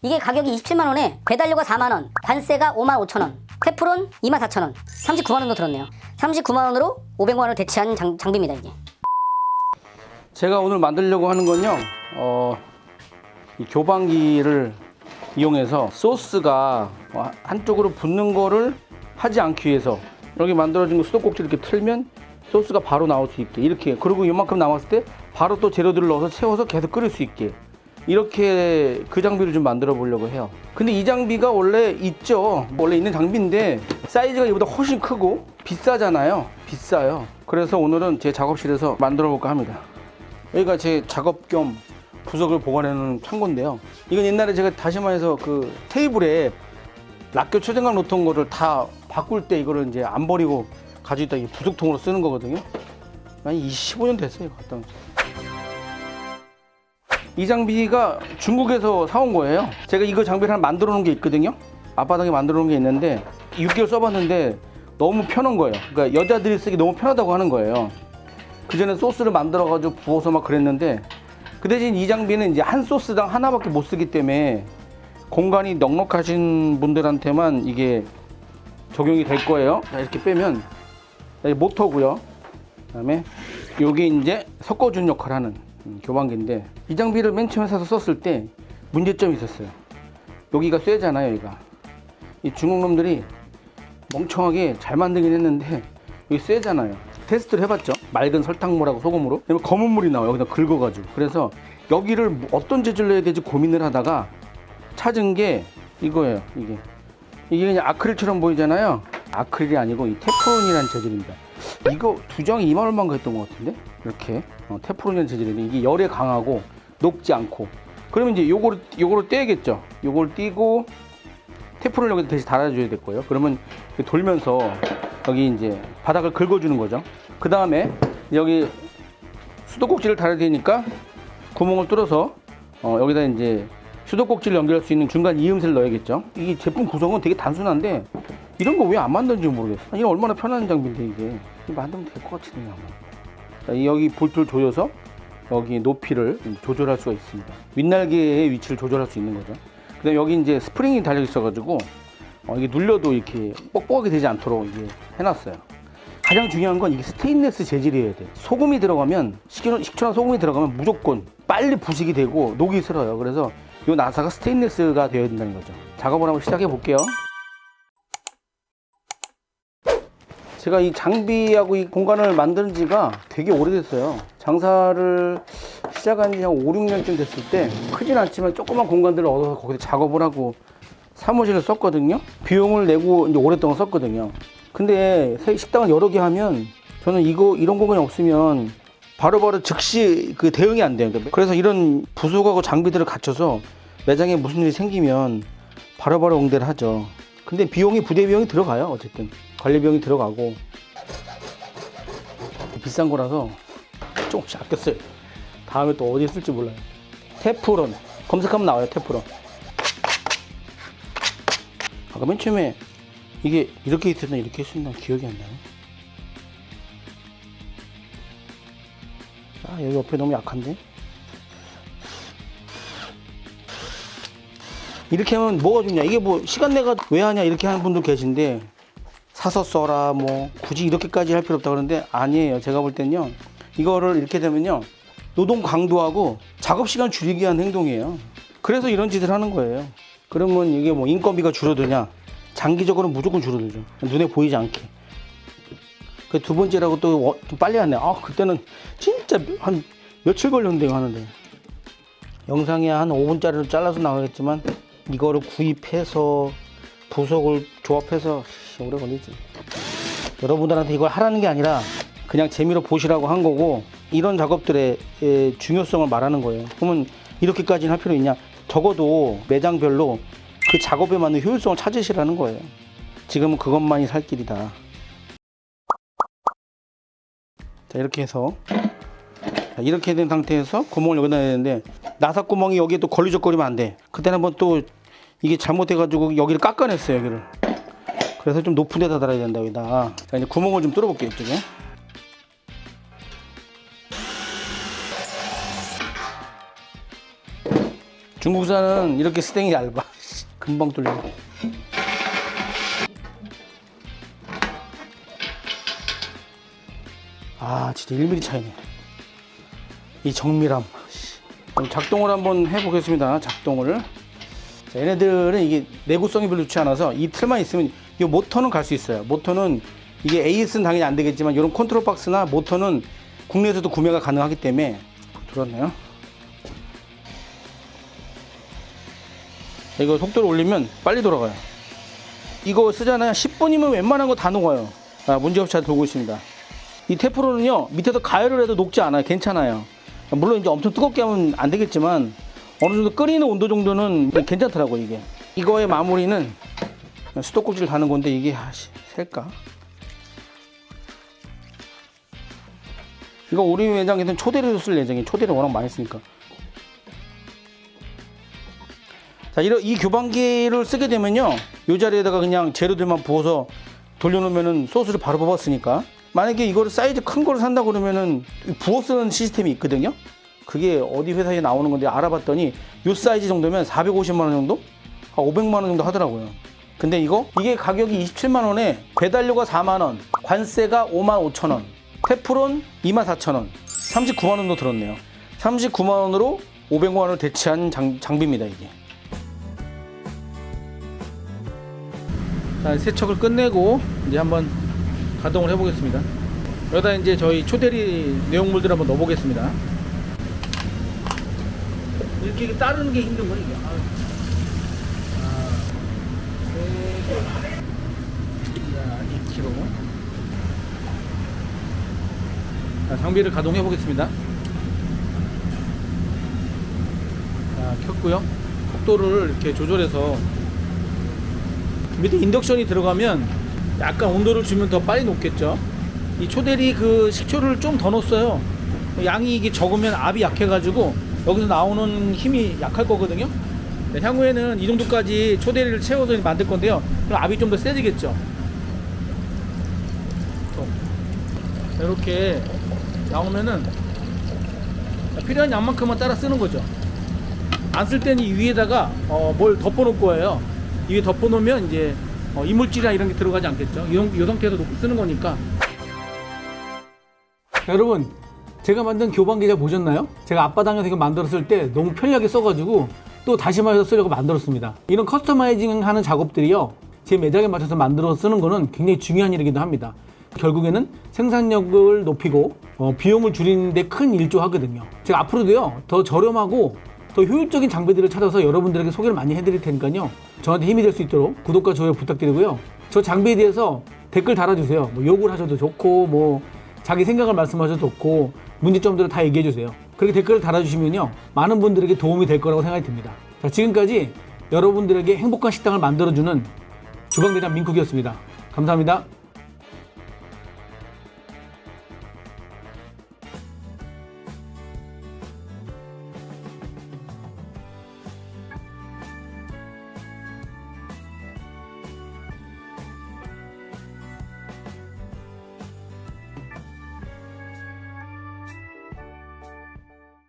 이게 가격이 27만원에 배달료가 4만원, 관세가 5만 5천원, 테프론 2만 4천원, 39만원도 들었네요. 39만원으로 500만원을 대체한 장, 장비입니다, 이게. 제가 오늘 만들려고 하는 건요, 어, 이 교방기를 이용해서 소스가 어, 한쪽으로 붙는 거를 하지 않기 위해서 여기 만들어진 거 수도꼭지 이렇게 틀면 소스가 바로 나올 수 있게 이렇게 그리고 이만큼 남았을 때 바로 또 재료들을 넣어서 채워서 계속 끓일 수 있게 이렇게 그 장비를 좀 만들어 보려고 해요. 근데 이 장비가 원래 있죠. 원래 있는 장비인데 사이즈가 이보다 훨씬 크고 비싸잖아요. 비싸요. 그래서 오늘은 제 작업실에서 만들어 볼까 합니다. 여기가 제 작업 겸 부석을 보관하는 창고인데요. 이건 옛날에 제가 다시마에서 그 테이블에 락교 초생강 놓던 거를 다 바꿀 때 이거를 이제 안 버리고 가지고 있다 이 부속통으로 쓰는 거거든요. 한 25년 됐어요. 갖다 놓은 지. 이 장비가 중국에서 사온 거예요. 제가 이거 장비를 하나 만들어 놓은 게 있거든요. 앞바닥에 만들어 놓은 게 있는데 6개월 써봤는데 너무 편한 거예요. 그러니까 여자들이 쓰기 너무 편하다고 하는 거예요. 그 전에 소스를 만들어 가지고 부어서 막 그랬는데 그 대신 이 장비는 이제 한 소스당 하나밖에 못 쓰기 때문에 공간이 넉넉하신 분들한테만 이게 적용이 될 거예요. 자, 이렇게 빼면 여기 모터고요. 그다음에 요게 이제 섞어준 역할을 하는 음, 교반기인데 이 장비를 맨 처음에 사서 썼을 때 문제점이 있었어요. 여기가 쇠잖아요, 여기가. 이 중국 놈들이 멍청하게 잘 만들긴 했는데 여기 쇠잖아요. 테스트를 해봤죠. 맑은 설탕물하고 소금으로. 그러면 검은 물이 나와요. 여기다 긁어가지고. 그래서 여기를 뭐 어떤 재질로 해야 될지 고민을 하다가 찾은 게 이거예요. 이게 이게 그냥 아크릴처럼 보이잖아요. 아크릴이 아니고 이 테프론이라는 재질입니다. 이거 두 장에 2만 원만 했던 것 같은데 이렇게 어, 테프론이라는 재질인데 이게 열에 강하고 녹지 않고 그러면 이제 요거를 요거를 떼야겠죠. 요걸 띄고 테프론을 여기다 다시 달아줘야 될 거예요. 그러면 돌면서 여기 이제 바닥을 긁어주는 거죠. 그 다음에 여기 수도꼭지를 달아야 되니까 구멍을 뚫어서 어, 여기다 이제 수도꼭지를 연결할 수 있는 중간 이음새를 넣어야겠죠. 이 제품 구성은 되게 단순한데 이런 거 왜 안 만드는지 모르겠어. 이게 얼마나 편한 장비인데 이게 이거 만들면 될 것 같은데 아마. 여기 볼트를 조여서 여기 높이를 조절할 수가 있습니다. 윗날개의 위치를 조절할 수 있는 거죠. 그다음 여기 이제 스프링이 달려 있어가지고 어, 이게 눌려도 이렇게 뻑뻑하게 되지 않도록 이게 해놨어요. 가장 중요한 건 이게 스테인레스 재질이어야 돼. 소금이 들어가면 식초, 식초나 소금이 들어가면 무조건 빨리 부식이 되고 녹이 슬어요. 그래서 이 나사가 스테인레스가 되어야 된다는 거죠. 작업을 한번 시작해 볼게요. 제가 이 장비하고 이 공간을 만든 지가 되게 오래됐어요. 장사를 시작한 지 한 5, 6년쯤 됐을 때 크진 않지만 조그만 공간들을 얻어서 거기서 작업을 하고 사무실을 썼거든요. 비용을 내고 이제 오랫동안 썼거든요. 근데 새- 식당을 여러 개 하면 저는 이거 이런 공간이 없으면 바로 바로 즉시 그 대응이 안 돼요. 그래서 이런 부속하고 장비들을 갖춰서 매장에 무슨 일이 생기면 바로바로 응대를 하죠. 근데 비용이 부대 비용이 들어가요. 어쨌든 관리 비용이 들어가고 비싼 거라서 조금씩 아꼈어요. 다음에 또 어디에 쓸지 몰라요. 테프론 검색하면 나와요. 테프론. 아까 맨 처음에 이게 이렇게 있었나 이렇게 있었나 기억이 안 나네. 아 여기 옆에 너무 약한데. 이렇게 하면 뭐가 좋냐? 이게 뭐 시간 내가 왜 하냐 이렇게 하는 분도 계신데 사서 써라 뭐 굳이 이렇게까지 할 필요 없다 그러는데 아니에요. 제가 볼 때는요. 이거를 이렇게 되면요. 노동 강도하고 작업 시간 줄이기 위한 행동이에요. 그래서 이런 짓을 하는 거예요. 그러면 이게 뭐 인건비가 줄어드냐? 장기적으로 무조건 줄어들죠. 눈에 보이지 않게. 그 두 번째라고 또 빨리 하네. 아, 그때는 진짜 한 며칠 걸렸는데요, 하는데. 영상에 한 5분짜리로 잘라서 나가겠지만, 이거를 구입해서 부속을 조합해서 씨, 오래 걸리지. 여러분들한테 이걸 하라는 게 아니라 그냥 재미로 보시라고 한 거고, 이런 작업들의 에, 중요성을 말하는 거예요. 그러면 이렇게까지는 할 필요 있냐? 적어도 매장별로 그 작업에 맞는 효율성을 찾으시라는 거예요. 지금은 그것만이 살 길이다. 자, 이렇게 해서 자, 이렇게 된 상태에서 구멍을 여기다 내야 되는데 나사 구멍이 여기에 또 걸리적거리면 안 돼. 그때는 한번 또 이게 잘못해가지고 여기를 깎아냈어요, 여기를. 그래서 좀 높은 데다 달아야 된다, 여기다. 자, 이제 구멍을 좀 뚫어볼게요, 이쪽에. 중국산은 이렇게 스탱이 얇아. 금방 뚫려. 아, 진짜 1mm 차이네. 이 정밀함. 작동을 한번 해보겠습니다. 작동을. 자, 얘네들은 이게 내구성이 별로 좋지 않아서 이 틀만 있으면 이 모터는 갈 수 있어요. 모터는 이게 AS는 당연히 안 되겠지만 이런 컨트롤 박스나 모터는 국내에서도 구매가 가능하기 때문에 들었나요? 이거 속도를 올리면 빨리 돌아가요. 이거 쓰잖아요. 10분이면 웬만한 거 다 녹아요. 아, 문제없이 잘 돌고 있습니다. 이 테프론은요, 밑에서 가열을 해도 녹지 않아요. 괜찮아요. 물론 이제 엄청 뜨겁게 하면 안 되겠지만, 어느 정도 끓이는 온도 정도는 괜찮더라고요, 이게. 이거의 마무리는 수도꼭지를 다는 건데, 이게, 아씨, 셀까? 이거 우리 매장에서는 초대리로 쓸 예정이에요. 초대를 워낙 많이 쓰니까. 자, 이런 이 교반기를 쓰게 되면요. 이 자리에다가 그냥 재료들만 부어서 돌려놓으면은 소스를 바로 뽑았으니까. 만약에 이거를 사이즈 큰 거를 산다 그러면은 부어 쓰는 시스템이 있거든요. 그게 어디 회사에 나오는 건데 알아봤더니 이 사이즈 정도면 450만 원 정도? 아, 500만 원 정도 하더라고요. 근데 이거 이게 가격이 27만 원에 배달료가 4만 원, 관세가 5만 5천 원, 테프론 2만 4천 원, 39만 원도 들었네요. 39만 원으로 500만 원을 대체한 장, 장비입니다 이게. 자, 세척을 끝내고 이제 한번 가동을 해보겠습니다. 여기다 이제 저희 초대리 내용물들 한번 넣어보겠습니다. 이렇게 따르는 게 힘든 거야 이게. 2kg. 자, 장비를 가동해 보겠습니다. 자, 켰고요. 속도를 이렇게 조절해서 밑에 인덕션이 들어가면 약간 온도를 주면 더 빨리 녹겠죠. 이 초대리 그 식초를 좀 더 넣었어요. 양이 이게 적으면 압이 약해가지고 여기서 나오는 힘이 약할 거거든요. 네, 향후에는 이 정도까지 초대리를 채워서 만들 건데요. 그럼 압이 좀 더 세지겠죠. 자, 이렇게 나오면은 필요한 양만큼만 따라 쓰는 거죠. 안 쓸 때는 이 위에다가 어, 뭘 덮어 놓을 거예요. 이 위에 덮어 놓으면 이제 어, 이물질이나 이런 게 들어가지 않겠죠. 이, 이 상태에서 쓰는 거니까. 여러분, 제가 만든 교반 계좌 보셨나요? 제가 앞바닥에서 이거 만들었을 때 너무 편리하게 써가지고 또 다시마에서 쓰려고 만들었습니다. 이런 커스터마이징 하는 작업들이요. 제 매장에 맞춰서 만들어 쓰는 거는 굉장히 중요한 일이기도 합니다. 결국에는 생산력을 높이고 어, 비용을 줄이는데 큰 일조하거든요. 제가 앞으로도요 더 저렴하고 더 효율적인 장비들을 찾아서 여러분들에게 소개를 많이 해드릴 테니까요. 저한테 힘이 될 수 있도록 구독과 좋아요 부탁드리고요. 저 장비에 대해서 댓글 달아주세요. 뭐 욕을 하셔도 좋고 뭐 자기 생각을 말씀하셔도 좋고 문제점들을 다 얘기해 주세요. 그렇게 댓글을 달아주시면요 많은 분들에게 도움이 될 거라고 생각이 듭니다. 자 지금까지 여러분들에게 행복한 식당을 만들어주는 주방대장 민쿡이었습니다. 감사합니다.